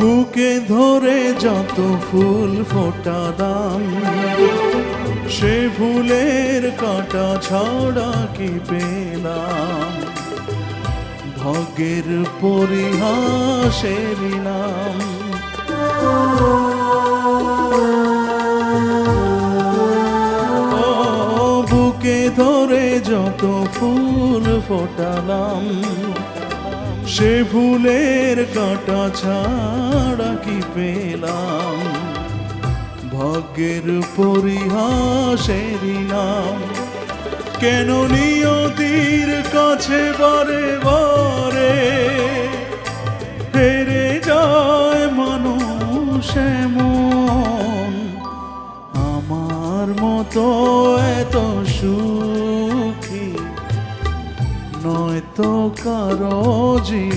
বুকে ধরে যত ফুল ফোটালাম সে ফুলের কাটা ছড়া কি পেলাম ভাগ্যের পরিহাসের নাম। বুকে ধরে যত ফুল ফোটালাম সে ফুলের কাটা ছাড়া কি পেলাম? ভাগ্যের পরিহাসের নাম। কেন নিয়তির কাছে বারে বারে হেরে যায় মানুষ এমন আমার মতো এত সুখী নয়তো কারও জীবন